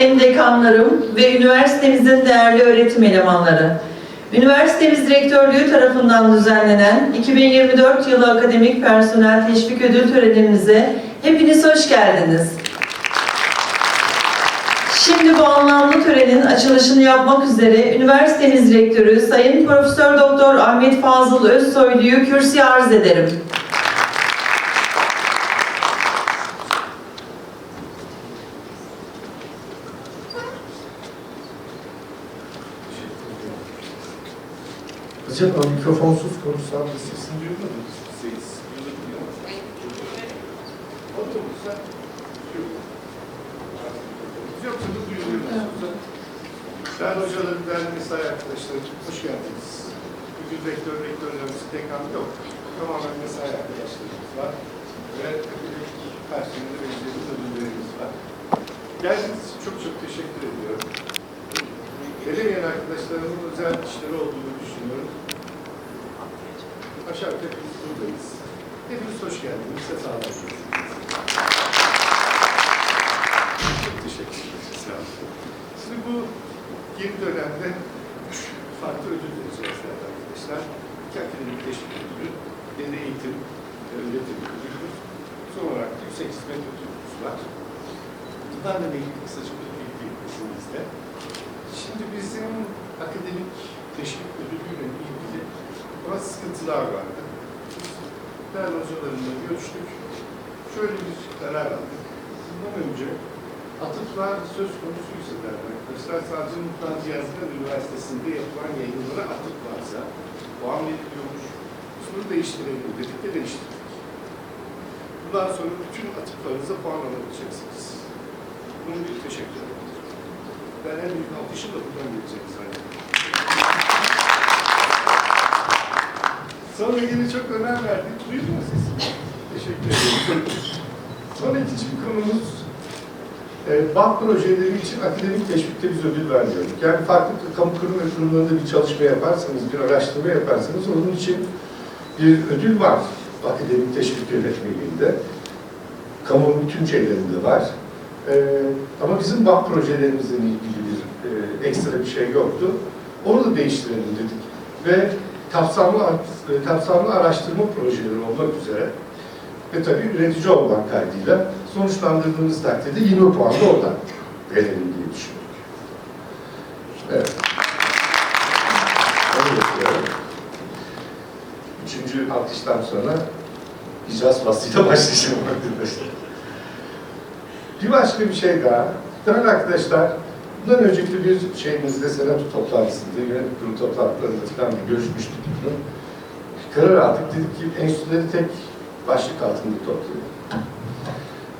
Sayın dekanlarım ve üniversitemizin değerli öğretim elemanları. Üniversitemiz Rektörlüğü tarafından düzenlenen 2024 yılı akademik personel teşvik ödül törenimize hepiniz hoş geldiniz. Şimdi bu anlamlı törenin açılışını yapmak üzere üniversitemiz rektörü Sayın Profesör Doktor Ahmet Fazıl Özsoylu'yu kürsüye arz ederim. Acaba mikrofonsuz konuşsam da sesim duyulmadı mı? Ses yok. Yoksa. Değerli hocalarım, değerli mesai arkadaşlarım, hoş geldiniz. Bugün rektör, rektörlerimiz dekan yok. Tamamen mesai arkadaşlarımız var. Ve akademik personeli ve izlediğimiz ödüllerimiz var. Geldiğiniz için çok çok teşekkür ediyorum. Gelemeyen arkadaşlarımın özel işleri olduğunu düşünüyorum. Aşağı yukarı buradayız. Hepiniz hoş geldiniz. Sefalar getirdiniz. Çok teşekkür. Sağ olun. Şimdi bu yeni dönemde farklı ödül vereceğiz arkadaşlar. İki akademik teşvik ödülü, de eğitim ve öğretim ödülü. Son olarak da yüksek hizmet ödülümüz var. Bunlarla ilgili kısaca bir bilgi izninizle. Şimdi bizim akademik teşvik ödülüyle ilgili bazı sıkıntılar vardı. Değerli hocalarımla görüştük. Şöyle bir karar aldık. Bundan önce atıflar söz konusuysa değerli arkadaşlar sadece Muhtar Yazgan Üniversitesi'nde yapılan yayınlara atıf varsa puan veriliyormuş. Biz bunu değiştirelim dedik ve değiştirdik. Bundan sonra bütün atıflarınıza puan alabileceksiniz. Bunun bir teşekkür ederim. Ben en büyük alkışım da buradan gelecek zaten. Sonra yine çok önem verdik. Duydun mu siz? Teşekkür ederim. Sonra ikinci bir konumuz e, bank projeleri için akademik teşvikte biz ödül vermiyorduk. Yani farklı kamu kurum ve bir çalışma yaparsanız, bir araştırma yaparsanız onun için bir ödül var akademik teşvik yönetmeliğinde. Kamunun bütün şeylerinde var. Ee, ama bizim bank projelerimizle ilgili bir e, ekstra bir şey yoktu. Onu da değiştirelim dedik. Ve kapsamlı, e, kapsamlı araştırma projeleri olmak üzere ve tabii üretici olmak kaydıyla sonuçlandırdığımız takdirde 20 puan da oradan verelim diye düşünüyorum. Evet. Üçüncü alkıştan sonra icaz faslıyla başlayacağım arkadaşlar. Bir başka bir şey daha. Değerli arkadaşlar, bundan önceki bir şeyimizde, senato toplantısında, yönetim kurulu toplantılarında falan görüşmüştük bunu. Karar aldık, dedik ki enstitüleri tek başlık altında toplayalım.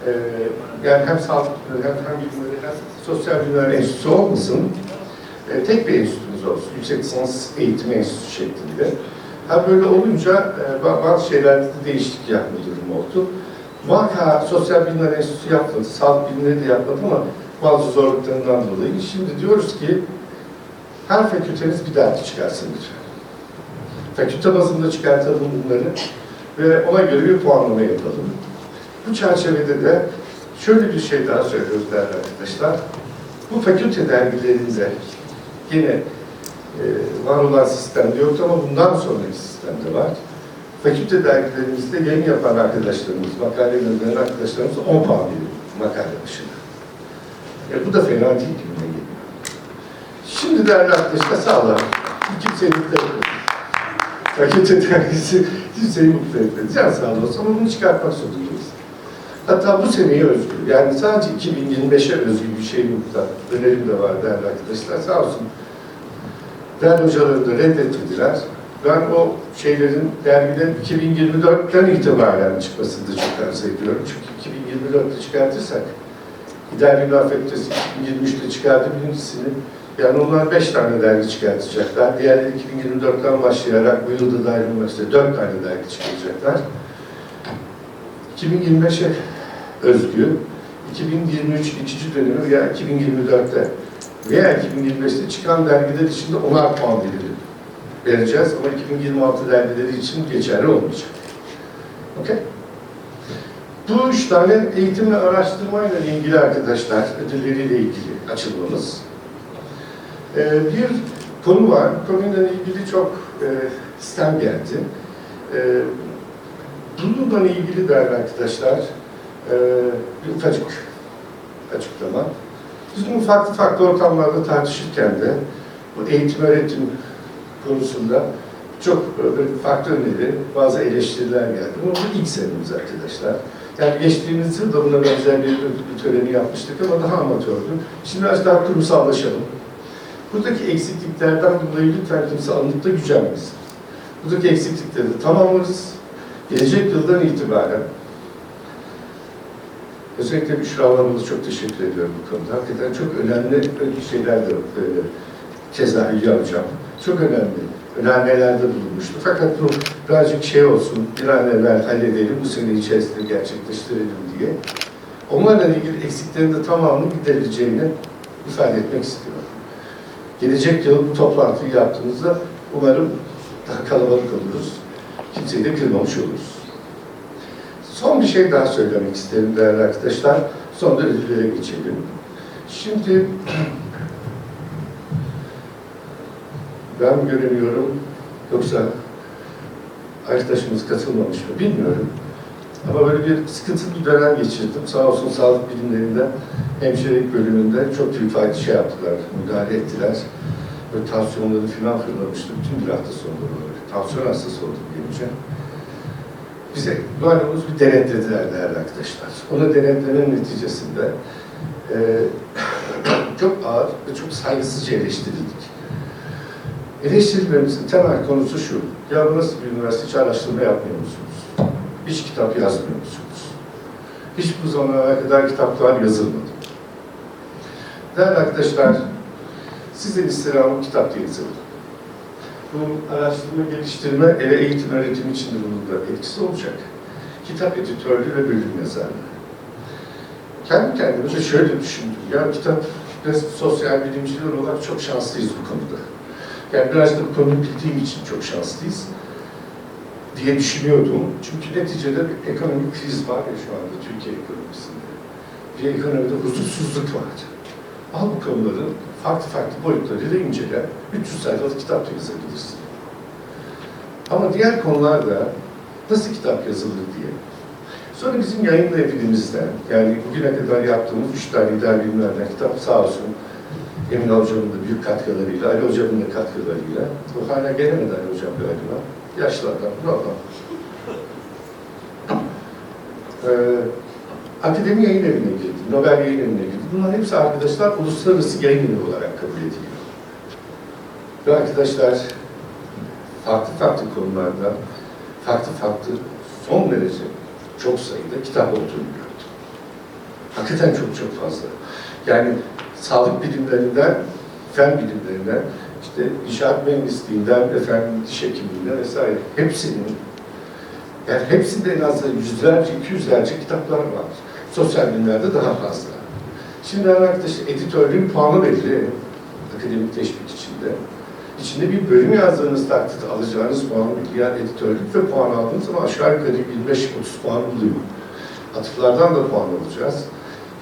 Ee, yani hem sağlık, hem hem bilimleri, hem sosyal bilimler enstitüsü olmasın, e, tek bir enstitümüz olsun, yüksek lisans eğitim enstitüsü şeklinde. Ha böyle olunca e, bazı şeylerde de değişiklik yapma durumu oldu. Vaka Sosyal Bilimler Enstitüsü yapmadı, sağlık bilimleri de yapmadı ama bazı zorluklarından dolayı şimdi diyoruz ki her fakülteniz bir dergi çıkarsın lütfen. Fakülte bazında çıkartalım bunları ve ona göre bir puanlama yapalım. Bu çerçevede de şöyle bir şey daha söylüyoruz değerli arkadaşlar. Bu fakülte dergilerinde yine e, var olan sistemde yoktu ama bundan sonraki sistemde var fakülte dergilerimizde yayın yapan arkadaşlarımız, makale gönderen arkadaşlarımız 10 puan veriyor makale başına. E, bu da fena değil gibime geliyor. Şimdi değerli arkadaşlar sağ olun. Mutlu etmedi. Fakülte dergisi kimseyi mutlu etmedi. Can sağ olsun ama bunu çıkartmak zorundayız. Hatta bu seneye özgü, yani sadece 2025'e özgü bir şey yokta. Önerim de var değerli arkadaşlar. Sağ olsun. Değerli hocalarım da reddetmediler ben o şeylerin dergilerin 2024'ten itibaren çıkmasını da çok arzu ediyorum. Çünkü 2024'te çıkartırsak Bilimler Fakültesi 2023'te çıkardı birincisini. Yani onlar 5 tane dergi çıkartacaklar. Diğerleri 2024'ten başlayarak bu yılda olmak üzere 4 tane dergi çıkaracaklar. 2025'e özgü, 2023 ikinci dönemi veya 2024'te veya 2025'te çıkan dergiler içinde 10'ar puan verilir vereceğiz ama 2026 dergileri için geçerli olmayacak. Okey? Bu üç tane eğitim ve araştırmayla ilgili arkadaşlar, ödülleriyle ilgili açılmamız. Ee, bir konu var. Konuyla ilgili çok e, sistem geldi. E, bununla ilgili değerli arkadaşlar e, bir ufacık açıklama. Biz bunu farklı farklı ortamlarda tartışırken de bu eğitim öğretim konusunda çok farklı öneri, bazı eleştiriler geldi. Bu ilk senemiz arkadaşlar. Yani geçtiğimiz yıl da buna benzer bir ödül töreni yapmıştık ama daha amatördü. Şimdi biraz daha kurumsallaşalım. Buradaki eksikliklerden dolayı lütfen kimse anlıp da gücenmesin. Buradaki eksiklikleri tamamlarız. Gelecek yıldan itibaren özellikle Büşra Hanım'a çok teşekkür ediyorum bu konuda. Hakikaten çok önemli şeyler de e, keza Hülya Hocam. Çok önemli. Önermelerde bulunmuştu. Fakat bu birazcık şey olsun, bir an evvel halledelim, bu sene içerisinde gerçekleştirelim diye. Onlarla ilgili eksiklerin de tamamını giderileceğini ifade etmek istiyorum. Gelecek yıl bu toplantıyı yaptığımızda umarım daha kalabalık oluruz. Kimseyi de kırmamış oluruz. Son bir şey daha söylemek isterim değerli arkadaşlar. Sonra ödüllere geçelim. Şimdi ben mi göremiyorum yoksa arkadaşımız katılmamış mı bilmiyorum. Ama böyle bir sıkıntılı bir dönem geçirdim. Sağ olsun sağlık bilimlerinde hemşirelik bölümünde çok büyük fayda şey yaptılar, müdahale ettiler. Böyle tansiyonları falan fırlamıştı. Bütün bir hafta sonları böyle. Tansiyon hastası oldum gelince. Bize valimiz bir denetlediler değerli arkadaşlar. Onu denetlemenin neticesinde e, çok ağır ve çok saygısızca eleştirildik. Eleştirilmemizin temel konusu şu. Ya bu nasıl bir üniversite hiç araştırma yapmıyor musunuz? Hiç kitap yazmıyor? Hiç bu zamana kadar kitaplar yazılmadı. Değerli arkadaşlar, sizin istirhamı kitap diye yazıldı. Bu araştırma, geliştirme, ele eğitim, öğretim için de bunun da etkisi olacak. Kitap editörlüğü ve bölüm yazarlığı. Kendi kendime de şöyle düşündüm. Ya kitap, biz sosyal bilimciler olarak çok şanslıyız bu konuda. Yani biraz da bu konuyu bildiğim için çok şanslıyız diye düşünüyordum. Çünkü neticede bir ekonomik kriz var ya şu anda Türkiye ekonomisinde. Bir ekonomide huzursuzluk var. Al bu konuları farklı farklı boyutlarıyla incele. 300 sayfalık kitap da yazabilirsin. Ama diğer konularda nasıl kitap yazılır diye. Sonra bizim yayın evimizde, yani bugüne kadar yaptığımız üç tane lider bilimlerden kitap sağ olsun Emin Hocam'ın da büyük katkılarıyla, Ali Hocam'ın da katkılarıyla, bu hala gelemedi Ali Hocam galiba, yaşlı adam, adam. Ee, Akademi Yayın Evi'ne girdi, Nobel Yayın Evi'ne girdi. Bunların hepsi arkadaşlar uluslararası yayın evi olarak kabul ediliyor. Ve arkadaşlar farklı farklı konularda, farklı farklı son derece çok sayıda kitap olduğunu gördüm. Hakikaten çok çok fazla. Yani sağlık bilimlerinden, fen bilimlerinden, işte inşaat mühendisliğinden, efendim diş hekimliğinden vesaire hepsinin yani hepsinde en az yüzlerce, iki yüzlerce kitaplar var. Sosyal bilimlerde daha fazla. Şimdi arkadaşlar editörlüğün puanı belli. Akademik teşvik içinde. İçinde bir bölüm yazdığınız takdirde alacağınız puan diğer editörlük ve puan aldığınız zaman aşağı yukarı 25-30 puan buluyor. Atıflardan da puan alacağız.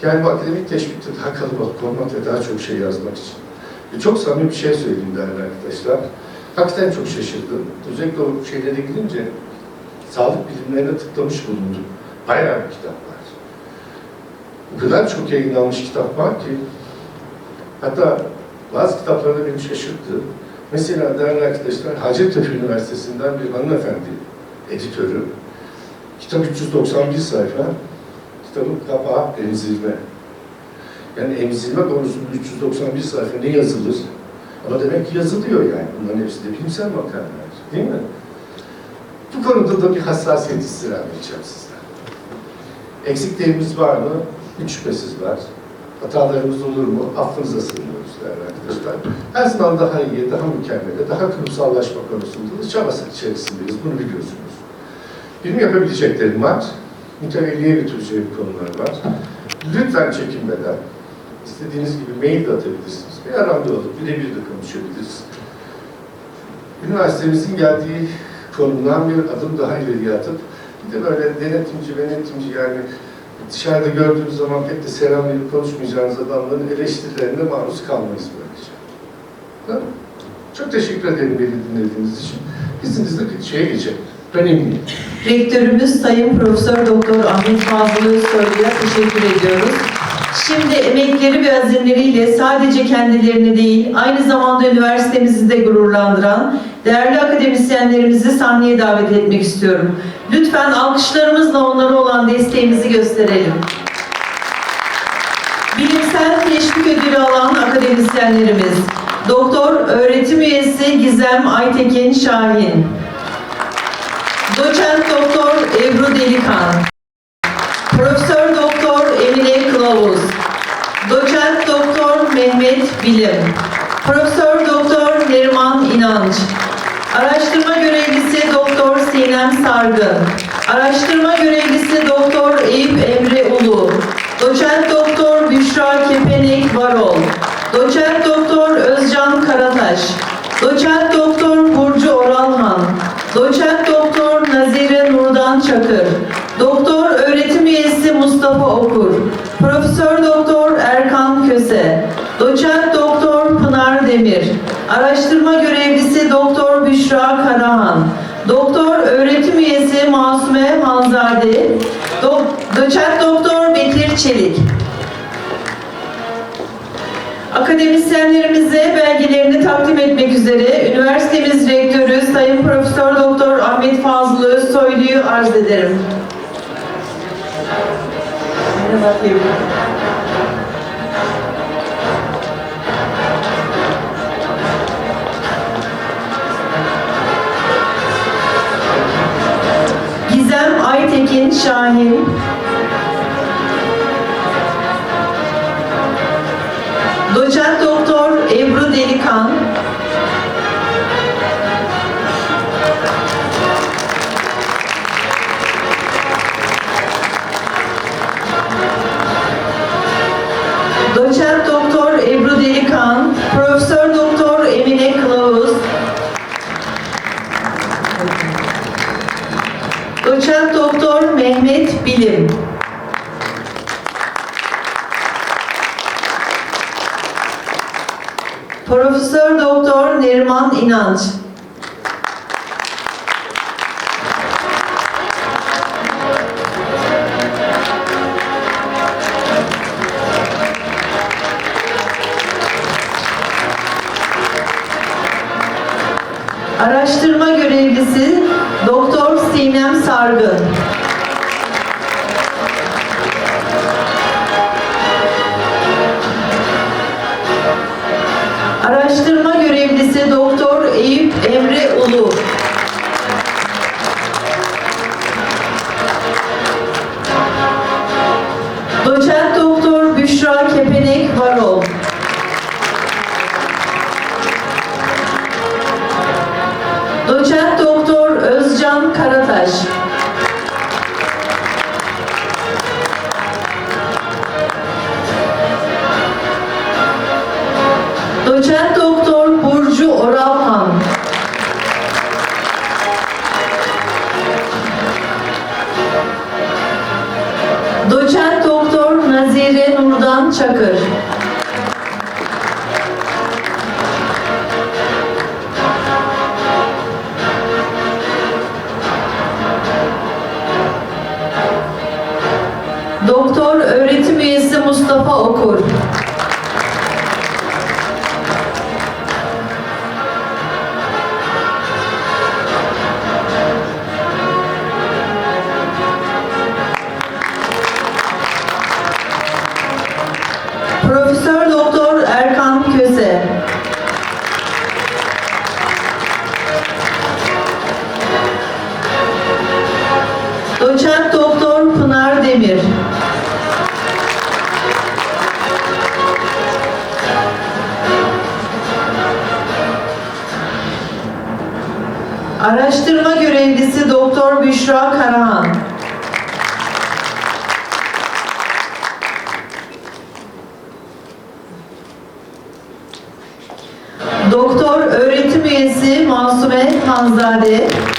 Yani bu akademik teşvikte daha kalabalık olmak ve daha çok şey yazmak için. E çok samimi bir şey söyleyeyim değerli arkadaşlar. Hakikaten çok şaşırdım. Özellikle o şeylere gidince sağlık bilimlerine tıklamış bulundum. Bayağı bir kitap var. O kadar çok yayınlanmış kitap var ki hatta bazı kitaplarda beni şaşırttı. Mesela değerli arkadaşlar Hacettepe Üniversitesi'nden bir hanımefendi editörü. Kitap 391 sayfa. Kitabın kapağı emzirme. Yani emzirme konusunda 391 sayfa ne yazılır? Ama demek ki yazılıyor yani. Bunların hepsi de bilimsel makaleler. Değil mi? Bu konuda da bir hassasiyet istirham edeceğim sizden. Eksiklerimiz var mı? Hiç şüphesiz var. Hatalarımız olur mu? Affınıza sığınıyoruz değerli arkadaşlar. Her zaman daha iyi, daha mükemmele, daha kurumsallaşma konusunda da çaba içerisindeyiz. Bunu biliyorsunuz. Benim yapabileceklerim var. Mütevelliye götüreceğim konular var. Lütfen çekinmeden, istediğiniz gibi mail de atabilirsiniz. Aramda olup birebir de konuşabiliriz. Üniversitemizin geldiği konumdan bir adım daha ileriye atıp Bir de böyle denetimci, denetimci yani dışarıda gördüğünüz zaman pek de selam verip konuşmayacağınız adamların eleştirilerine maruz kalmayız böylece. Çok teşekkür ederim beni dinlediğiniz için. İzninizle şeye geçelim. Eminim. Rektörümüz Sayın Profesör Doktor Ahmet Fazıl Özsoylu'ya teşekkür ediyoruz. Şimdi emekleri ve azimleriyle sadece kendilerini değil, aynı zamanda üniversitemizi de gururlandıran değerli akademisyenlerimizi sahneye davet etmek istiyorum. Lütfen alkışlarımızla onlara olan desteğimizi gösterelim. Bilimsel teşvik ödülü alan akademisyenlerimiz, Doktor Öğretim Üyesi Gizem Aytekin Şahin, Doçent Doktor Ebru Delikan, Mehmet Bilim, Profesör Doktor Neriman İnanç, Araştırma Görevlisi Doktor Sinem Sargın, Araştırma Görevlisi Doktor Eyüp Emre Ulu, Doçent Doktor Büşra Kepenek Varol, Doçent Doktor Özcan Karataş, Doçent Doktor Burcu Oralhan, Doçent Doktor Nazire Nurdan Çakır, Doktor Öğretim Üyesi Mustafa Okur, Profesör Doktor Erkan Köse, Doçent Doktor Pınar Demir, Araştırma Görevlisi Doktor Büşra Karahan, Doktor Öğretim Üyesi Masume Hanzade, Do Doçent Doktor Bekir Çelik, Akademisyenlerimize belgelerini takdim etmek üzere üniversitemiz rektörü Sayın Profesör Doktor Ahmet Fazıl Özsoylu'yu arz ederim. Merhaba Aytekin Şahin, Araştırma görevlisi Doktor Sinem Sargın. Araştırma görevlisi Doktor Eyüp Emre Ulu. Doçent Doktor Büşra Kepenek Masume Hanzade.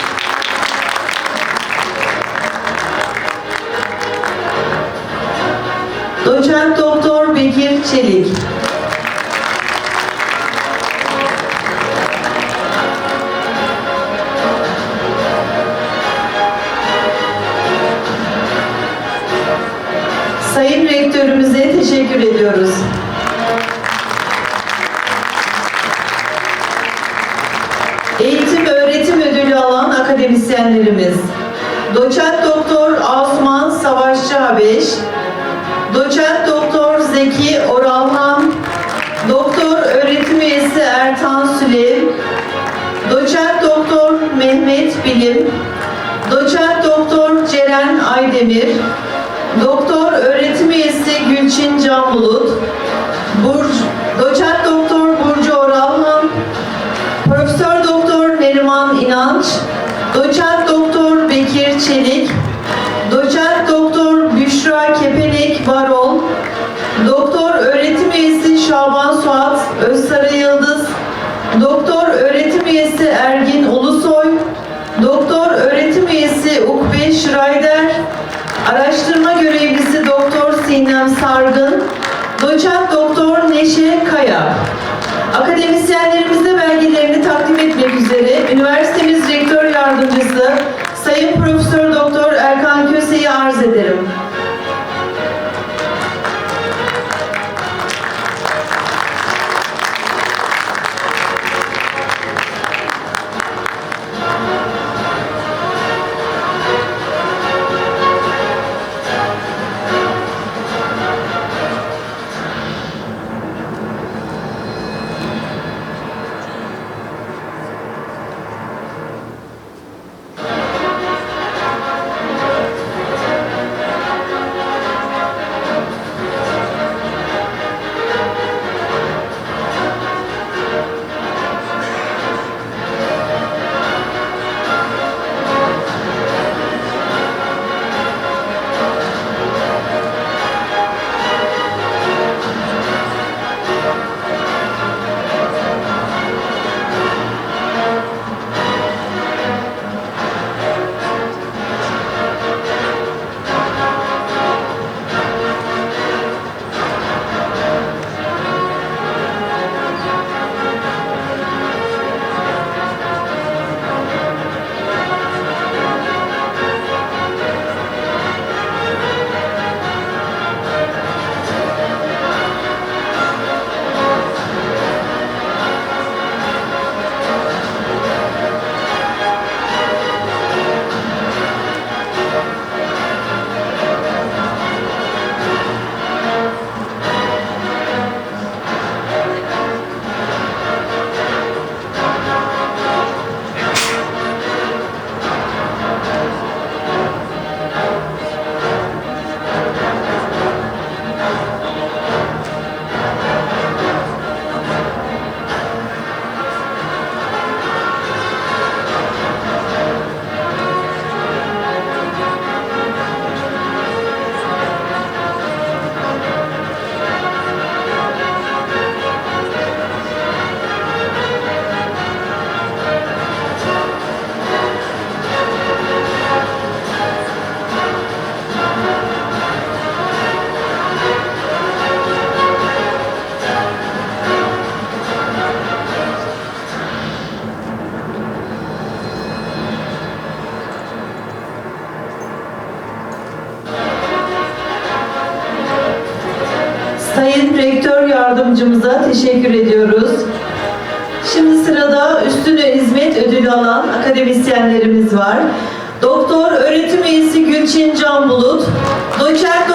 Akademisyenlerimiz. Doçent Doktor Osman Savaşçı Habeş, Doçent Doktor Zeki Oralhan, Doktor öğretim üyesi Ertan Sülev, Doçent Doktor Mehmet Bilim, Doçent Doktor Ceren Aydemir, Doktor öğretim üyesi Gülçin Can Bulut, Burç, Doçent Doktor Burcu Oralhan, Profesör Doktor Neriman İnanç, arz. Yardımcımıza teşekkür ediyoruz. Şimdi sırada üstüne hizmet ödülü alan akademisyenlerimiz var. Doktor öğretim üyesi Gülçin Can Bulut, Doçent